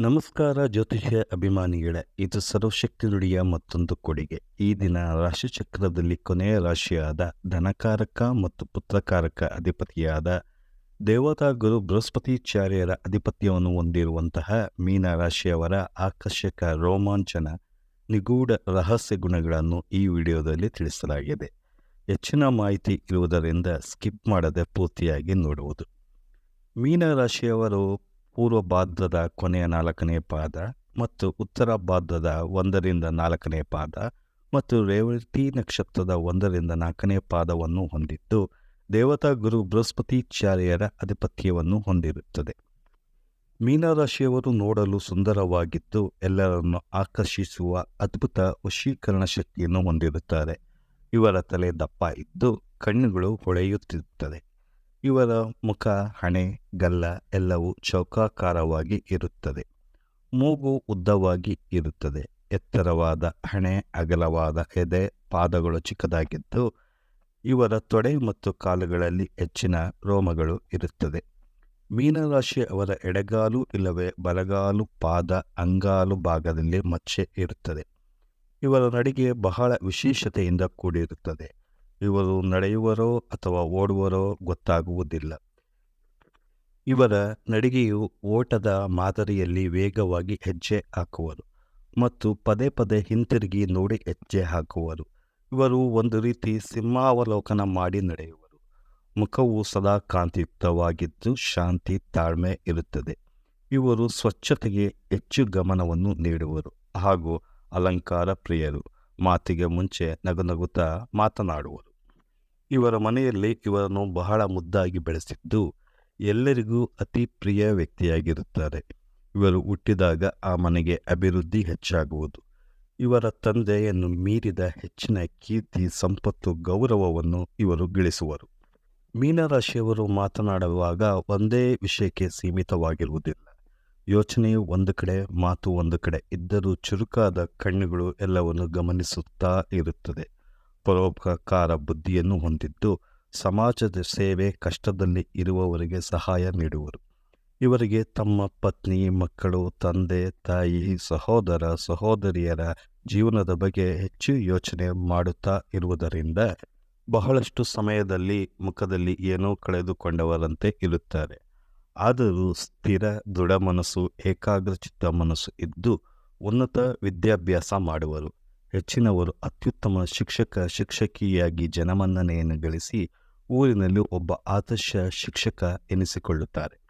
ನಮಸ್ಕಾರ ಜ್ಯೋತಿಷ್ಯ ಅಭಿಮಾನಿಗಳೇ, ಇದು ಸರ್ವಶಕ್ತಿ ನುಡಿಯ ಮತ್ತೊಂದು ಕೊಡುಗೆ. ಈ ದಿನ ರಾಶಿಚಕ್ರದಲ್ಲಿ ಕೊನೆಯ ರಾಶಿಯಾದ ಧನಕಾರಕ ಮತ್ತು ಪುತ್ರಕಾರಕ ಅಧಿಪತಿಯಾದ ದೇವತಾ ಗುರು ಬೃಹಸ್ಪತಿಚಾರ್ಯರ ಅಧಿಪತ್ಯವನ್ನು ಹೊಂದಿರುವಂತಹ ಮೀನ ರಾಶಿಯವರ ಆಕರ್ಷಕ ರೋಮಾಂಚನ ನಿಗೂಢ ರಹಸ್ಯ ಗುಣಗಳನ್ನು ಈ ವಿಡಿಯೋದಲ್ಲಿ ತಿಳಿಸಲಾಗಿದೆ. ಹೆಚ್ಚಿನ ಮಾಹಿತಿ ಇರುವುದರಿಂದ ಸ್ಕಿಪ್ ಮಾಡದೆ ಪೂರ್ತಿಯಾಗಿ ನೋಡುವುದು ಮೀನ ರಾಶಿಯವರು ಪೂರ್ವ ಭಾದ್ರದ ಕೊನೆಯ ನಾಲ್ಕನೇ ಪಾದ ಮತ್ತು ಉತ್ತರ ಭಾದ್ರದ ಒಂದರಿಂದ ನಾಲ್ಕನೇ ಪಾದ ಮತ್ತು ರೇವತಿ ನಕ್ಷತ್ರದ ಒಂದರಿಂದ ನಾಲ್ಕನೇ ಪಾದವನ್ನು ಹೊಂದಿದ್ದು ದೇವತಾ ಗುರು ಬೃಹಸ್ಪತಿಚಾರ್ಯರ ಅಧಿಪತ್ಯವನ್ನು ಹೊಂದಿರುತ್ತದೆ. ಮೀನರಾಶಿಯವರು ನೋಡಲು ಸುಂದರವಾಗಿದ್ದು ಎಲ್ಲರನ್ನು ಆಕರ್ಷಿಸುವ ಅದ್ಭುತ ವಶೀಕರಣ ಶಕ್ತಿಯನ್ನು ಹೊಂದಿರುತ್ತಾರೆ. ಇವರ ತಲೆ ದಪ್ಪ ಇದ್ದು ಕಣ್ಣುಗಳು ಹೊಳೆಯುತ್ತಿರುತ್ತದೆ ಇವರ ಮುಖ, ಹಣೆ, ಗಲ್ಲ ಎಲ್ಲವೂ ಚೌಕಾಕಾರವಾಗಿ ಇರುತ್ತದೆ. ಮೂಗು ಉದ್ದವಾಗಿ ಇರುತ್ತದೆ. ಎತ್ತರವಾದ ಹಣೆ, ಅಗಲವಾದ ಎದೆ, ಪಾದಗಳು ಚಿಕ್ಕದಾಗಿದ್ದು, ಇವರ ತೊಡೆ ಮತ್ತು ಕಾಲುಗಳಲ್ಲಿ ಹೆಚ್ಚಿನ ರೋಮಗಳು ಇರುತ್ತದೆ. ಮೀನರಾಶಿ ಅವರ ಎಡಗಾಲು ಇಲ್ಲವೇ ಬಲಗಾಲು, ಪಾದ, ಅಂಗಾಲು ಭಾಗದಲ್ಲಿ ಮಚ್ಚೆ ಇರುತ್ತದೆ. ಇವರ ನಡಿಗೆ ಬಹಳ ವಿಶೇಷತೆಯಿಂದ ಕೂಡಿರುತ್ತದೆ. ಇವರು ನಡೆಯುವರೋ ಅಥವಾ ಓಡುವರೋ ಗೊತ್ತಾಗುವುದಿಲ್ಲ. ಇವರ ನಡಿಗೆಯು ಓಟದ ಮಾದರಿಯಲ್ಲಿ ವೇಗವಾಗಿ ಹೆಜ್ಜೆ ಹಾಕುವರು ಮತ್ತು ಪದೇ ಪದೇ ಹಿಂತಿರುಗಿ ನೋಡಿ ಹೆಜ್ಜೆ ಹಾಕುವರು. ಇವರು ಒಂದು ರೀತಿ ಸಿಂಹಾವಲೋಕನ ಮಾಡಿ ನಡೆಯುವರು. ಮುಖವು ಸದಾ ಕಾಂತಿಯುಕ್ತವಾಗಿದ್ದು ಶಾಂತಿ, ತಾಳ್ಮೆ ಇರುತ್ತದೆ. ಇವರು ಸ್ವಚ್ಛತೆಗೆ ಹೆಚ್ಚು ಗಮನವನ್ನು ನೀಡುವರು. ಹಾಗೂ ಅಲಂಕಾರ ಪ್ರಿಯರು ಮಾತಿಗೆ ಮುಂಚೆ ನಗುನಗುತ್ತಾ ಮಾತನಾಡುವರು. ಇವರ ಮನೆಯಲ್ಲಿ ಇವರನ್ನು ಬಹಳ ಮುದ್ದಾಗಿ ಬೆಳೆಸಿದ್ದು ಎಲ್ಲರಿಗೂ ಅತಿ ಪ್ರಿಯ ವ್ಯಕ್ತಿಯಾಗಿರುತ್ತಾರೆ. ಇವರು ಹುಟ್ಟಿದಾಗ ಆ ಮನೆಗೆ ಅಭಿವೃದ್ಧಿ ಹೆಚ್ಚಾಗುವುದು. ಇವರ ತಂದೆಯನ್ನು ಮೀರಿದ ಹೆಚ್ಚಿನ ಕೀರ್ತಿ, ಸಂಪತ್ತು, ಗೌರವವನ್ನು ಇವರು ಗಳಿಸುವರು. ಮೀನರಾಶಿಯವರು ಮಾತನಾಡುವಾಗ ಒಂದೇ ವಿಷಯಕ್ಕೆ ಸೀಮಿತವಾಗಿರುವುದಿಲ್ಲ. ಯೋಚನೆಯು ಒಂದು ಕಡೆ, ಮಾತು ಒಂದು ಕಡೆ ಇದ್ದರೂ ಚುರುಕಾದ ಕಣ್ಣುಗಳು ಎಲ್ಲವನ್ನು ಗಮನಿಸುತ್ತಾ ಇರುತ್ತದೆ. ಪರೋಪಕಾರ ಬುದ್ಧಿಯನ್ನು ಹೊಂದಿದ್ದು ಸಮಾಜದ ಸೇವೆ ಕಷ್ಟದಲ್ಲಿ ಇರುವವರಿಗೆ ಸಹಾಯ ನೀಡುವರು. ಇವರಿಗೆ ತಮ್ಮ ಪತ್ನಿ, ಮಕ್ಕಳು, ತಂದೆ, ತಾಯಿ, ಸಹೋದರ, ಸಹೋದರಿಯರ ಜೀವನದ ಬಗ್ಗೆ ಹೆಚ್ಚು ಯೋಚನೆ ಮಾಡುತ್ತಾ ಇರುವುದರಿಂದ ಬಹಳಷ್ಟು ಸಮಯದಲ್ಲಿ ಮುಖದಲ್ಲಿ ಏನೋ ಕಳೆದುಕೊಂಡವರಂತೆ ಇರುತ್ತಾರೆ. ಆದರೂ ಸ್ಥಿರ, ದೃಢ ಮನಸ್ಸು, ಏಕಾಗ್ರಚಿತ್ತ ಮನಸ್ಸು ಇದ್ದು ಉನ್ನತ ವಿದ್ಯಾಭ್ಯಾಸ ಮಾಡುವರು. ಹೆಚ್ಚಿನವರು ಅತ್ಯುತ್ತಮ ಶಿಕ್ಷಕ, ಶಿಕ್ಷಕಿಯಾಗಿ ಜನಮನ್ನಣೆಯನ್ನು ಗಳಿಸಿ ಊರಿನಲ್ಲಿ ಒಬ್ಬ ಆದರ್ಶ ಶಿಕ್ಷಕ ಎನಿಸಿಕೊಳ್ಳುತ್ತಾರೆ.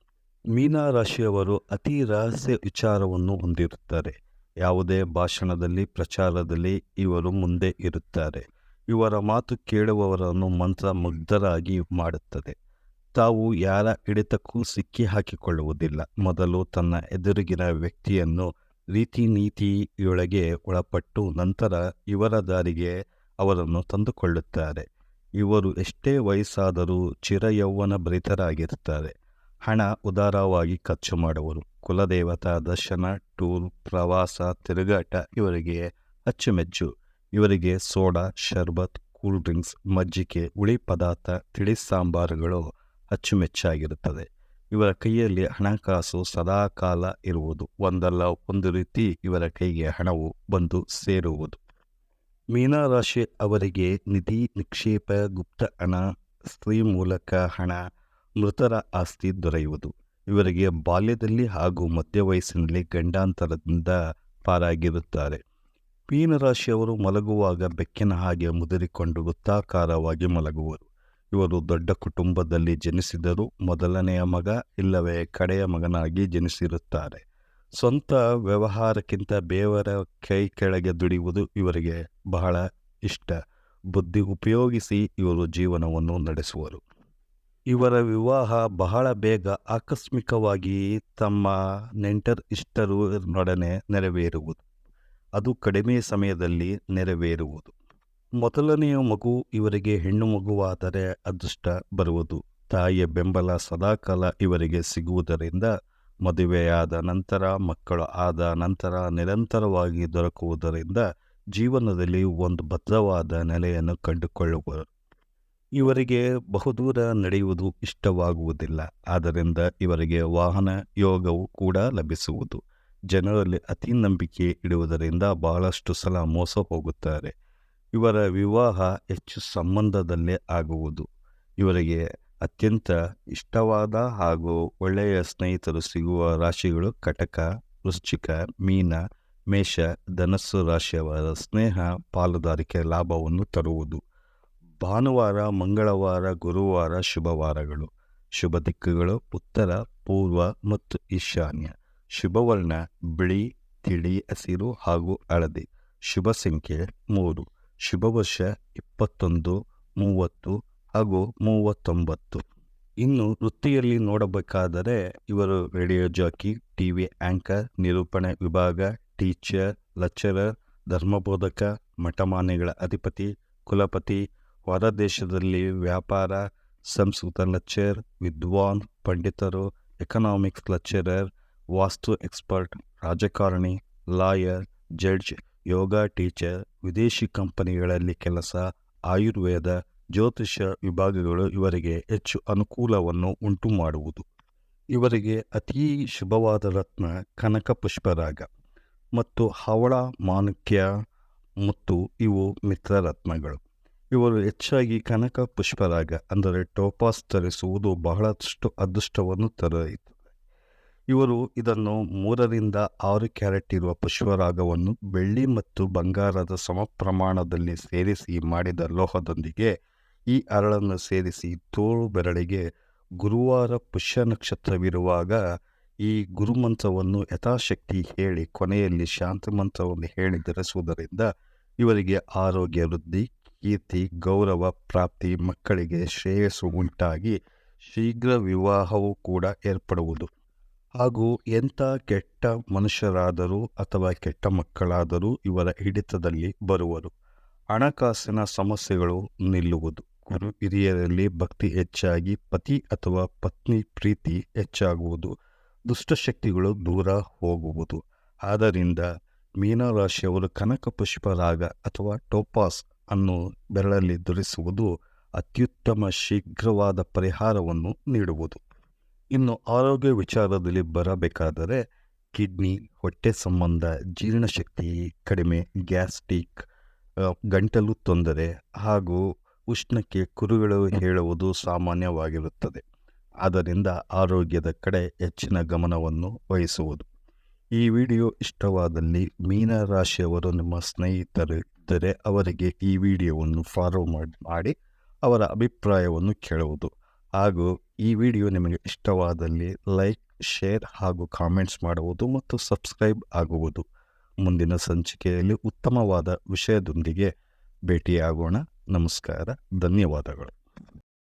ಮೀನಾ ರಾಶಿಯವರು ಅತಿ ರಹಸ್ಯ ವಿಚಾರವನ್ನು ಹೊಂದಿರುತ್ತಾರೆ. ಯಾವುದೇ ಭಾಷಣದಲ್ಲಿ, ಪ್ರಚಾರದಲ್ಲಿ ಇವರು ಮುಂದೆ ಇರುತ್ತಾರೆ. ಇವರ ಮಾತು ಕೇಳುವವರನ್ನು ಮಂತ್ರ ಮುಗ್ಧರಾಗಿ ಮಾಡುತ್ತದೆ. ತಾವು ಯಾರ ಹಿಡಿತಕ್ಕೂ ಸಿಕ್ಕಿ ಹಾಕಿಕೊಳ್ಳುವುದಿಲ್ಲ ಮೊದಲು ತನ್ನ ಎದುರಿಗಿನ ವ್ಯಕ್ತಿಯನ್ನು ರೀತಿ ನೀತಿಯೊಳಗೆ ಒಳಪಟ್ಟು ನಂತರ ಇವರ ದಾರಿಗೆ ಅವರನ್ನು ತಂದುಕೊಳ್ಳುತ್ತಾರೆ. ಇವರು ಎಷ್ಟೇ ವಯಸ್ಸಾದರೂ ಚಿರಯೌವನ ಭರಿತರಾಗಿರುತ್ತಾರೆ. ಹಣ ಉದಾರವಾಗಿ ಖರ್ಚು ಮಾಡುವರು. ಕುಲದೇವತಾ, ದರ್ಶನ, ಟೂರ್, ಪ್ರವಾಸ, ತಿರುಗಾಟ ಇವರಿಗೆ ಅಚ್ಚುಮೆಚ್ಚು. ಇವರಿಗೆ ಸೋಡಾ, ಶರ್ಬತ್, ಕೂಲ್ ಡ್ರಿಂಕ್ಸ್, ಮಜ್ಜಿಗೆ, ಹುಳಿ ಪದಾರ್ಥ, ತಿಳಿ ಸಾಂಬಾರುಗಳು ಅಚ್ಚುಮೆಚ್ಚಾಗಿರುತ್ತದೆ ಇವರ ಕೈಯಲ್ಲಿ ಹಣಕಾಸು ಸದಾಕಾಲ ಇರುವುದು. ಒಂದಲ್ಲ, ಒಂದು ರೀತಿ ಇವರ ಕೈಗೆ ಹಣವು ಬಂದು ಸೇರುವುದು. ಮೀನರಾಶಿ ಅವರಿಗೆ ನಿಧಿ ನಿಕ್ಷೇಪ, ಗುಪ್ತ ಹಣ, ಸ್ತ್ರೀ ಮೂಲಕ ಹಣ, ಮೃತರ ಆಸ್ತಿ ದೊರೆಯುವುದು. ಇವರಿಗೆ ಬಾಲ್ಯದಲ್ಲಿ ಹಾಗೂ ಮಧ್ಯ ವಯಸ್ಸಿನಲ್ಲಿ ಗಂಡಾಂತರದಿಂದ ಪಾರಾಗಿರುತ್ತಾರೆ. ಮೀನರಾಶಿಯವರು ಮಲಗುವಾಗ ಬೆಕ್ಕಿನ ಹಾಗೆ ಮುದುರಿಕೊಂಡು ವೃತ್ತಾಕಾರವಾಗಿ ಮಲಗುವರು. ಇವರು ದೊಡ್ಡ ಕುಟುಂಬದಲ್ಲಿ ಜನಿಸಿದರು ಮೊದಲನೆಯ ಮಗ ಇಲ್ಲವೇ ಕಡೆಯ ಮಗನಾಗಿ ಜನಿಸಿರುತ್ತಾರೆ. ಸ್ವಂತ ವ್ಯವಹಾರಕ್ಕಿಂತ ಬೇವರ ಕೈ ಕೆಳಗೆ ದುಡಿಯುವುದು ಇವರಿಗೆ ಬಹಳ ಇಷ್ಟ. ಬುದ್ಧಿ ಉಪಯೋಗಿಸಿ ಇವರು ಜೀವನವನ್ನು ನಡೆಸುವರು. ಇವರ ವಿವಾಹ ಬಹಳ ಬೇಗ ಆಕಸ್ಮಿಕವಾಗಿ ತಮ್ಮ ನೆಂಟರ್ ಇಷ್ಟರು ನೆರವೇರುವುದು. ಅದು ಕಡಿಮೆ ಸಮಯದಲ್ಲಿ ನೆರವೇರುವುದು. ಮೊದಲನೆಯ ಮಗು ಇವರಿಗೆ ಹೆಣ್ಣು ಮಗುವಾದರೆ ಅದೃಷ್ಟ ಬರುವುದು. ತಾಯಿಯ ಬೆಂಬಲ ಸದಾಕಾಲ ಇವರಿಗೆ ಸಿಗುವುದರಿಂದ ಮದುವೆಯಾದ ನಂತರ, ಮಕ್ಕಳು ಆದ ನಂತರ ನಿರಂತರವಾಗಿ ದೊರಕುವುದರಿಂದ ಜೀವನದಲ್ಲಿ ಒಂದು ಭದ್ರವಾದ ನೆಲೆಯನ್ನು ಕಂಡುಕೊಳ್ಳುವರು. ಇವರಿಗೆ ಬಹುದೂರ ನಡೆಯುವುದು ಇಷ್ಟವಾಗುವುದಿಲ್ಲ. ಆದ್ದರಿಂದ ಇವರಿಗೆ ವಾಹನ, ಯೋಗವು ಕೂಡ ಲಭಿಸುವುದು. ಜನರಲ್ಲಿ ಅತಿ ನಂಬಿಕೆ ಇಡುವುದರಿಂದ ಬಹಳಷ್ಟು ಸಲ ಮೋಸ ಹೋಗುತ್ತಾರೆ ಇವರ ವಿವಾಹ ಹೆಚ್ಚು ಸಂಬಂಧದಲ್ಲೇ ಆಗುವುದು. ಇವರಿಗೆ ಅತ್ಯಂತ ಇಷ್ಟವಾದ ಹಾಗೂ ಒಳ್ಳೆಯ ಸ್ನೇಹಿತರು ಸಿಗುವ ರಾಶಿಗಳು ಕಟಕ, ವೃಶ್ಚಿಕ, ಮೀನ, ಮೇಷ, ಧನಸ್ಸು ರಾಶಿಯವರ ಸ್ನೇಹ, ಪಾಲುದಾರಿಕೆ ಲಾಭವನ್ನು ತರುವುದು. ಭಾನುವಾರ, ಮಂಗಳವಾರ, ಗುರುವಾರ ಶುಭವಾರಗಳು ಶುಭ ದಿಕ್ಕುಗಳು ಉತ್ತರ, ಪೂರ್ವ ಮತ್ತು ಈಶಾನ್ಯ. ಶುಭವರ್ಣ ಬಿಳಿ, ತಿಳಿ, ಹಸಿರು ಹಾಗೂ ಹಳದಿ. ಶುಭ ಸಂಖ್ಯೆ ಮೂರು. ಶುಭ ವರ್ಷ ಇಪ್ಪತ್ತೊಂದು, ಮೂವತ್ತು ಹಾಗೂ ಮೂವತ್ತೊಂಬತ್ತು. ಇನ್ನು ವೃತ್ತಿಯಲ್ಲಿ ನೋಡಬೇಕಾದರೆ ಇವರು radio jockey T V anchor ನಿರೂಪಣೆ ವಿಭಾಗ, ಟೀಚರ್, ಲೆಕ್ಚರರ್, ಧರ್ಮಬೋಧಕ, ಮಠಮಾನ್ಯಗಳ ಅಧಿಪತಿ, ಕುಲಪತಿ, ಹೊರದೇಶದಲ್ಲಿ ವ್ಯಾಪಾರ, ಸಂಸ್ಕೃತ ಲೆಕ್ಚರ್, ವಿದ್ವಾನ್, ಪಂಡಿತರು, ಎಕನಾಮಿಕ್ಸ್ ಲೆಕ್ಚರರ್, ವಾಸ್ತು ಎಕ್ಸ್ಪರ್ಟ್, ರಾಜಕಾರಣಿ, ಲಾಯರ್, ಜಡ್ಜ್, ಯೋಗ ಟೀಚರ್ ವಿದೇಶಿ ಕಂಪನಿಗಳಲ್ಲಿ ಕೆಲಸ, ಆಯುರ್ವೇದ ಜ್ಯೋತಿಷ್ಯ ವಿಭಾಗಗಳು ಇವರಿಗೆ ಹೆಚ್ಚು ಅನುಕೂಲವನ್ನು ಉಂಟು ಮಾಡುವುದು ಇವರಿಗೆ ಅತೀ ಶುಭವಾದ ರತ್ನ ಕನಕ ಪುಷ್ಪರಾಗ ಮತ್ತು ಹವಳ, ಮಾಣಿಕ್ಯ ಮತ್ತು ಇವು ಮಿತ್ರರತ್ನಗಳು ಇವರು ಹೆಚ್ಚಾಗಿ ಕನಕ ಪುಷ್ಪರಾಗ ಅಂದರೆ ಟೋಪಾಸ್ ತರಿಸುವುದು ಬಹಳಷ್ಟು ಅದೃಷ್ಟವನ್ನು ತರುತ್ತದೆ ಇವರು ಇದನ್ನು ಮೂರರಿಂದ ಆರು ಕ್ಯಾರೆಟ್ ಇರುವ ಪುಷ್ಪರಾಗವನ್ನು ಬೆಳ್ಳಿ ಮತ್ತು ಬಂಗಾರದ ಸಮ ಪ್ರಮಾಣದಲ್ಲಿ ಸೇರಿಸಿ ಮಾಡಿದ ಲೋಹದೊಂದಿಗೆ ಈ ಅರಳನ್ನು ಸೇರಿಸಿ ತೋಳು ಬೆರಳಿಗೆ ಗುರುವಾರ ಪುಷ್ಯ ನಕ್ಷತ್ರವಿರುವಾಗ ಈ ಗುರುಮಂತ್ರವನ್ನು ಯಥಾಶಕ್ತಿ ಹೇಳಿ ಕೊನೆಯಲ್ಲಿ ಶಾಂತಿ ಮಂತ್ರವನ್ನು ಹೇಳಿ ಧರಿಸುವುದರಿಂದ ಇವರಿಗೆ ಆರೋಗ್ಯ, ವೃದ್ಧಿ, ಕೀರ್ತಿ, ಗೌರವ, ಪ್ರಾಪ್ತಿ, ಮಕ್ಕಳಿಗೆ ಶ್ರೇಯಸ್ಸು ಉಂಟಾಗಿ ಶೀಘ್ರ ವಿವಾಹವೂ ಕೂಡ ಏರ್ಪಡುವುದು. ಹಾಗೂ ಎಂಥ ಕೆಟ್ಟ ಮನುಷ್ಯರಾದರೂ ಅಥವಾ ಕೆಟ್ಟ ಮಕ್ಕಳಾದರೂ ಇವರ ಹಿಡಿತದಲ್ಲಿ ಬರುವರು. ಹಣಕಾಸಿನ ಸಮಸ್ಯೆಗಳು ನಿಲ್ಲುವುದು. ಗುರು ಹಿರಿಯರಲ್ಲಿ ಭಕ್ತಿ ಹೆಚ್ಚಾಗಿ ಪತಿ ಅಥವಾ ಪತ್ನಿ ಪ್ರೀತಿ ಹೆಚ್ಚಾಗುವುದು. ದುಷ್ಟಶಕ್ತಿಗಳು ದೂರ ಹೋಗುವುದು. ಆದ್ದರಿಂದ ಮೀನರಾಶಿಯವರು ಕನಕ ಪುಷ್ಪರಾಗ ಅಥವಾ ಟೋಪಾಸ್ ಅನ್ನು ಬೆರಳಲ್ಲಿ ಧರಿಸುವುದು ಅತ್ಯುತ್ತಮ ಶೀಘ್ರವಾದ ಪರಿಹಾರವನ್ನು ನೀಡುವುದು. ಇನ್ನು ಆರೋಗ್ಯ ವಿಚಾರದಲ್ಲಿ ಬರಬೇಕಾದರೆ ಕಿಡ್ನಿ, ಹೊಟ್ಟೆ ಸಂಬಂಧ, ಜೀರ್ಣಶಕ್ತಿ ಕಡಿಮೆ ಗ್ಯಾಸ್ಟಿಕ್ ಗಂಟಲು ತೊಂದರೆ ಹಾಗೂ ಉಷ್ಣಕ್ಕೆ ಕುರುಗಳು ಹೇಳುವುದು ಸಾಮಾನ್ಯವಾಗಿರುತ್ತದೆ. ಆದ್ದರಿಂದ ಆರೋಗ್ಯದ ಕಡೆ ಹೆಚ್ಚಿನ ಗಮನವನ್ನು ವಹಿಸುವುದು. ಈ ವಿಡಿಯೋ ಇಷ್ಟವಾದಲ್ಲಿ ಮೀನ ರಾಶಿಯವರು ನಿಮ್ಮ ಸ್ನೇಹಿತರು ಇದ್ದರೆ ಅವರಿಗೆ ಈ ವಿಡಿಯೋವನ್ನು ಫಾಲೋ ಮಾಡಿ ಅವರ ಅಭಿಪ್ರಾಯವನ್ನು ಕೇಳುವುದು. ಹಾಗೂ ಈ ವಿಡಿಯೋ ನಿಮಗೆ ಇಷ್ಟವಾದಲ್ಲಿ ಲೈಕ್, ಶೇರ್ ಹಾಗೂ ಕಾಮೆಂಟ್ಸ್ ಮಾಡುವುದು ಮತ್ತು ಸಬ್ಸ್ಕ್ರೈಬ್ ಆಗುವುದು. ಮುಂದಿನ ಸಂಚಿಕೆಯಲ್ಲಿ ಉತ್ತಮವಾದ ವಿಷಯದೊಂದಿಗೆ ಭೇಟಿಯಾಗೋಣ. ನಮಸ್ಕಾರ. ಧನ್ಯವಾದಗಳು.